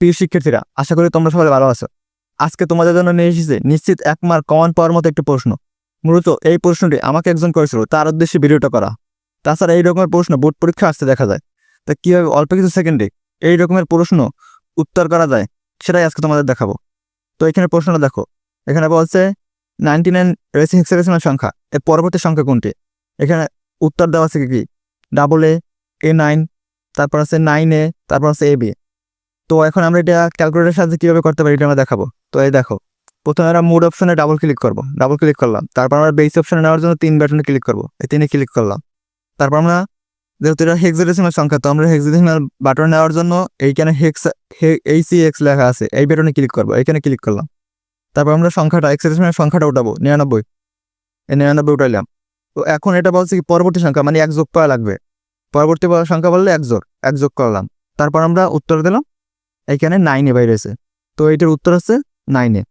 প্রিয় শিক্ষার্থীরা, আশা করি তোমরা সবাই ভালো আছো। আজকে তোমাদের জন্য নিয়ে এসেছে নিশ্চিত এক মার্ক কমন পাওয়ার মতো একটি প্রশ্ন। মূলত এই প্রশ্নটি আমাকে একজন করেছিল, তার উদ্দেশ্যে ভিডিওটা করা। তাছাড়া এই রকমের প্রশ্ন বোর্ড পরীক্ষা আসতে দেখা যায়। তা কীভাবে অল্প কিছু সেকেন্ডে এই রকমের প্রশ্ন উত্তর করা যায়, সেটাই আজকে তোমাদের দেখাবো। তো এখানে প্রশ্নটা দেখো। এখানে বলছে, নাইনটি নাইন রেসিং হেক্সাডেসিমাল সংখ্যা, এর পরবর্তী সংখ্যা কোনটি? এখানে উত্তর দেওয়া আছে কি ডাবল এ এ নাইন তারপর আছে নাইন এ তারপর আছে এ বি তো এখন আমরা এটা ক্যালকুলেটারের সাহায্যে কীভাবে করতে পারি এটা আমরা দেখাবো। তো এই দেখো, প্রথমে আমরা মুড অপশনে ডাবল ক্লিক করব। ডাবল ক্লিক করলাম। তারপর আমরা বেস অপশনে নেওয়ার জন্য তিন বাটনে ক্লিক করব। এই তিনে ক্লিক করলাম। তারপর আমরা, যেহেতু এটা হেক্সাডেসিমাল সংখ্যা, তো আমরা হেক্সাডেসিমাল বাটন নেওয়ার জন্য এইখানে হেক্স এই সি এক্স লেখা আছে। এই বাটনে ক্লিক করব। এইখানে ক্লিক করলাম। তারপর আমরা সংখ্যাটা হেক্সাডেসিমাল সংখ্যাটা উঠাবো। নিরানব্বই। এই নিরানব্বই উঠাইলাম। তো এখন এটা বলছে কি, পরবর্তী সংখ্যা মানে এক যোগ করা লাগবে। পরবর্তী সংখ্যা বললে এক যোগ এক যোগ করলাম। তারপর আমরা উত্তর দিলাম এইখানে নাইনে বাই রয়েছে তো এটার উত্তর আছে নাইনে